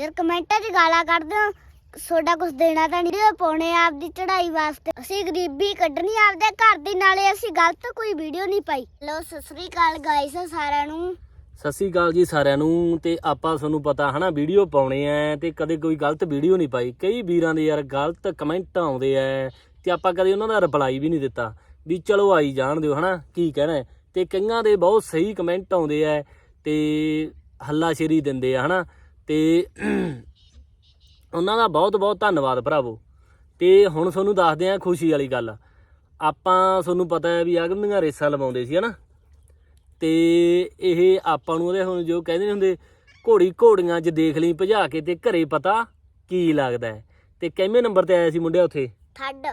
ਯਾਰ ਕਮੈਂਟਾਂ 'ਚ ਗਾਲਾਂ ਕੱਢਦੇ ਹੋ। ਸੋਡਾ ਕੁਝ ਦੇਣਾ ਤਾਂ ਨਹੀਂ ਪਾਉਣੇ ਆਪਦੀ ਚੜ੍ਹਾਈ ਵਾਸਤੇ। ਅਸੀਂ ਗਰੀਬੀ ਕੱਢਣੀ ਆਪਦੇ ਘਰ ਦੀ, ਨਾਲੇ ਅਸੀਂ ਗਲਤ ਕੋਈ ਵੀਡੀਓ ਨਹੀਂ ਪਾਈ। ਲੋ ਸਤਿ ਸ੍ਰੀ ਅਕਾਲ ਗਾਇਸ ਸਾਰਿਆਂ ਨੂੰ। ਸਤਿ ਸ੍ਰੀ ਅਕਾਲ ਜੀ ਸਾਰਿਆਂ ਨੂੰ, ਤੇ ਆਪਾਂ ਤੁਹਾਨੂੰ ਪਤਾ ਹਨਾ ਵੀਡੀਓ ਪਾਉਣੇ ਆ, ਤੇ ਕਦੇ ਕੋਈ ਗਲਤ ਵੀਡੀਓ ਨਹੀਂ ਪਾਈ। ਕਈ ਵੀਰਾਂ ਦੇ ਯਾਰ ਗਲਤ ਕਮੈਂਟ ਆਉਂਦੇ ਆ, ਤੇ ਆਪਾਂ ਕਦੇ ਉਹਨਾਂ ਦਾ ਰਿਪਲਾਈ ਵੀ ਨਹੀਂ ਦਿੱਤਾ। ਵੀ ਚਲੋ ਆਈ ਜਾਣ ਦਿਓ ਹਨਾ, ਕੀ ਕਹਿਣਾ ਤੇ ਕਈਆਂ ਦੇ ਬਹੁਤ ਸਹੀ ਕਮੈਂਟ ਆਉਂਦੇ ਆ, ਤੇ ਹੱਲਾ ਸ਼ੇਰੀ ਦਿੰਦੇ ਆ ਹਨਾ। ਤੇ ਉਹਨਾਂ ਦਾ ਬਹੁਤ ਬਹੁਤ ਧੰਨਵਾਦ ਭਰਾਵੋ। ਤੇ ਹੁਣ ਤੁਹਾਨੂੰ ਦੱਸਦੇ ਆ ਖੁਸ਼ੀ ਵਾਲੀ ਗੱਲ। ਆਪਾਂ ਤੁਹਾਨੂੰ ਪਤਾ ਹੈ ਵੀ ਅਗਮੀਆਂ ਰੇਸਾਂ ਲਵਾਉਂਦੇ ਸੀ ਹਨਾ? ਤੇ ਇਹ ਆਪਾਂ ਨੂੰ ਉਹਦੇ ਹੁਣ ਜੋ ਕਹਿੰਦੇ ਨੀ ਹੁੰਦੇ ਘੋੜੀ ਘੋੜੀਆਂ 'ਚ ਦੇਖ ਲਈ ਭਜਾ ਕੇ ਤੇ ਘਰੇ ਪਤਾ ਕੀ ਲੱਗਦਾ। ਤੇ ਕਿੰਨੇ ਨੰਬਰ ਤੇ ਆਇਆ ਸੀ ਮੁੰਡਿਆ ਉੱਥੇ? ਥੱਡ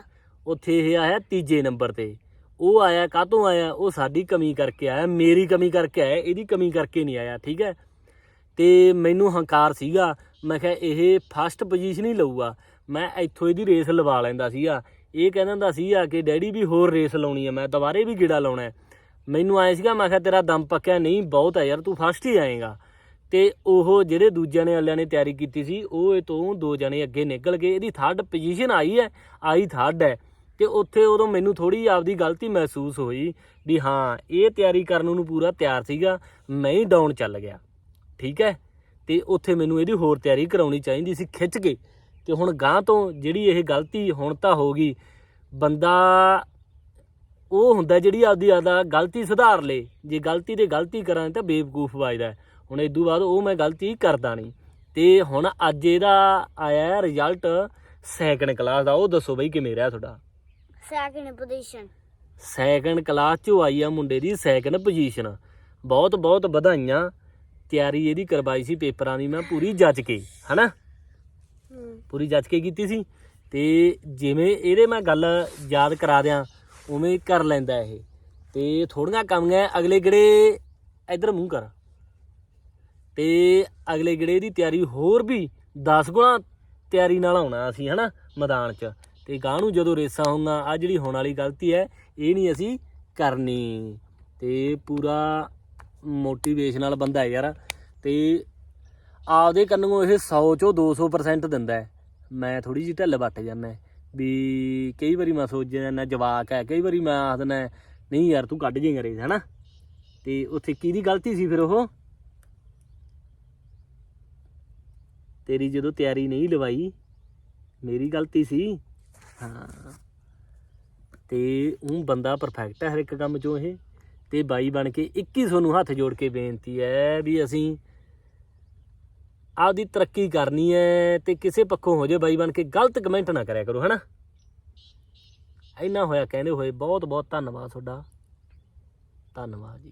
ਉੱਥੇ ਇਹ ਆਇਆ ਤੀਜੇ ਨੰਬਰ ਤੇ। ਉਹ ਆਇਆ ਕਾਹਤੋਂ ਆਇਆ? ਉਹ ਸਾਡੀ ਕਮੀ ਕਰਕੇ ਆਇਆ ਮੇਰੀ ਕਮੀ ਕਰਕੇ ਆਇਆ ਇਹਦੀ ਕਮੀ ਕਰਕੇ ਨਹੀਂ ਆਇਆ ਠੀਕ ਹੈ? ਤੇ ਮੈਨੂੰ ਹੰਕਾਰ ਸੀਗਾ। ਮੈਂ ਕਿਹਾ, ਇਹ ਫਸਟ ਪੋਜੀਸ਼ਨ ਹੀ ਲਊਗਾ। ਮੈਂ ਇੱਥੋਂ ਇਹਦੀ ਰੇਸ ਲਵਾ ਲੈਂਦਾ ਸੀਗਾ। ਇਹ ਕਹਿੰਦਾ ਹੁੰਦਾ ਸੀਗਾ ਕਿ ਡੈਡੀ ਵੀ ਹੋਰ ਰੇਸ ਲਾਉਣੀ ਹੈ ਮੈਂ ਦੁਬਾਰੇ ਵੀ ਗੇੜਾ ਲਾਉਣਾ ਹੈ। ਮੈਨੂੰ ਆਏ ਸੀਗਾ, ਮੈਂ ਕਿਹਾ, ਤੇਰਾ ਦਮ ਪੱਕਿਆ ਨਹੀਂ, ਬਹੁਤ ਹੈ ਯਾਰ, ਤੂੰ ਫਸਟ ਹੀ ਆਏਗਾ। ਤੇ ਉਹ ਜਿਹੜੇ ਦੂਜਿਆਂ ਨੇ ਵਾਲਿਆਂ ਨੇ ਤਿਆਰੀ ਕੀਤੀ ਸੀ, ਉਹ ਇਹ ਤੋਂ ਦੋ ਜਣੇ ਅੱਗੇ ਨਿਕਲ ਗਏ ਇਹਦੀ ਥਰਡ ਪੋਜੀਸ਼ਨ ਆਈ ਹੈ, ਆਈ ਥਰਡ ਹੈ। ਤੇ ਉੱਥੇ ਉਦੋਂ ਮੈਨੂੰ ਥੋੜੀ ਆਪਦੀ ਗਲਤੀ ਮਹਿਸੂਸ ਹੋਈ ਵੀ ਹਾਂ, ਇਹ ਤਿਆਰੀ ਕਰਨ ਨੂੰ ਪੂਰਾ ਤਿਆਰ ਸੀਗਾ, ਮੈਂ ਹੀ ਡਾਊਨ ਚੱਲ ਗਿਆ। ਠੀਕ ਹੈ? ਤੇ ਉੱਥੇ ਮੈਨੂੰ ਇਹਦੀ ਹੋਰ ਤਿਆਰੀ ਕਰਾਉਣੀ ਚਾਹੀਦੀ ਸੀ ਖਿੱਚ ਕੇ। ਤੇ ਹੁਣ ਗਾਂ ਤੋਂ ਜਿਹੜੀ ਇਹ ਗਲਤੀ ਹੁਣ ਤਾਂ ਹੋ ਗਈ ਬੰਦਾ ਉਹ ਹੁੰਦਾ ਜਿਹੜੀ ਆਪਦੀ ਆਦਾ ਗਲਤੀ ਸੁਧਾਰ ਲੇ। ਜੇ ਗਲਤੀ ਤੇ ਗਲਤੀ ਕਰਾਂ ਤਾਂ ਬੇਵਕੂਫ ਵੱਜਦਾ। ਹੁਣ ਇਦੋਂ ਬਾਅਦ ਉਹ ਮੈਂ ਗਲਤੀ ਕਰਦਾ ਨਹੀਂ। ਤੇ ਹੁਣ ਅੱਜ ਇਹਦਾ ਆਇਆ ਰਿਜ਼ਲਟ ਸੈਕੰਡ ਕਲਾਸ ਦਾ। ਉਹ ਦੱਸੋ ਬਈ ਕਿਵੇਂ ਰਿਹਾ ਤੁਹਾਡਾ? ਸੈਕਿੰਡ ਪੋਜੀਸ਼ਨ ਸੈਕੰਡ ਕਲਾਸ ਚੋਂ ਆਈ ਆ ਮੁੰਡੇ ਦੀ ਸੈਕੰਡ ਪੋਜੀਸ਼ਨ ਬਹੁਤ ਬਹੁਤ ਵਧਾਈਆਂ। ਤਿਆਰੀ ਇਹਦੀ ਕਰਵਾਈ ਸੀ ਪੇਪਰਾਂ ਦੀ ਮੈਂ ਪੂਰੀ ਜੱਜ ਕੇ ਹਨਾ? ਪੂਰੀ ਜੱਜ ਕੇ ਕੀਤੀ ਸੀ। ਤੇ ਜਿਵੇਂ ਇਹਦੇ ਮੈਂ ਗੱਲ ਯਾਦ ਕਰਾ ਦਿਆਂ ਉਵੇਂ ਕਰ ਲੈਂਦਾ ਇਹ। ਤੇ ਥੋੜੀਆਂ ਕਮੀਆਂ ਅਗਲੇ ਗੜੇ ਇਧਰ ਮੂੰਹ ਕਰ। ਤੇ ਅਗਲੇ ਗੜੇ ਦੀ ਤਿਆਰੀ ਹੋਰ ਵੀ 10 ਗੁਣਾ ਤਿਆਰੀ ਨਾਲ ਆਉਣਾ ਅਸੀਂ ਹਨਾ ਮੈਦਾਨ 'ਚ। ਤੇ ਗਾਂ ਨੂੰ ਜਦੋਂ ਰੇਸਾਂ ਹੁੰਗਾ ਆ ਜਿਹੜੀ ਹੋਣ ਵਾਲੀ ਗਲਤੀ ਹੈ ਇਹ ਨਹੀਂ ਅਸੀਂ ਕਰਨੀ। ਤੇ ਪੂਰਾ ਮੋਟੀਵੇਸ਼ਨਲ ਬੰਦਾ ਹੈ ਯਾਰ। ਤੇ ਆਪਦੇ ਕੰਨੋਂ ਇਹ 100 ਚੋਂ 200% ਦਿੰਦਾ ਮੈਂ ਥੋੜੀ ਜਿਹੀ ਢਿੱਲ ਵੱਟ ਜਾਂਦਾ ਵੀ ਕਈ ਵਾਰੀ ਮੈਂ ਸੋਚ ਜਾਂਦਾ, ਜਵਾਕ ਹੈ, ਕਈ ਵਾਰੀ ਮੈਂ ਆਖ ਨਹੀਂ ਯਾਰ, ਤੂੰ ਕੱਢ ਜੇਂਗਾ ਰੇਸ ਹੈਨਾ? ਤੇ ਉੱਥੇ ਕਿਹਦੀ ਗਲਤੀ ਸੀ ਫਿਰ ਉਹ? ਤੇਰੀ ਜਦੋਂ ਤਿਆਰੀ ਨਹੀਂ ਲਵਾਈ, ਮੇਰੀ ਗਲਤੀ ਸੀ? ਹਾਂ। ਤੇ ਉਹ ਬੰਦਾ ਪਰਫੈਕਟ ਹੈ ਹਰ ਇੱਕ ਕੰਮ 'ਚੋਂ ਇਹ। ਤੇ ਬਾਈ ਬਣ ਕੇ 2100 ਨੂੰ ਹੱਥ ਜੋੜ ਕੇ ਬੇਨਤੀ ਹੈ ਵੀ ਅਸੀਂ ਆਪਦੀ ਤਰੱਕੀ ਕਰਨੀ ਹੈ ਤੇ ਕਿਸੇ ਪੱਖੋਂ ਹੋ ਜੇ ਬਾਈ ਬਣ ਕੇ ਗਲਤ ਕਮੈਂਟ ਨਾ ਕਰਿਆ ਕਰੋ, ਹਨਾ? ਇੰਨਾ ਹੋਇਆ ਕਹਿੰਦੇ ਹੋਏ ਬਹੁਤ ਬਹੁਤ ਧੰਨਵਾਦ ਤੁਹਾਡਾ। ਧੰਨਵਾਦ ਜੀ।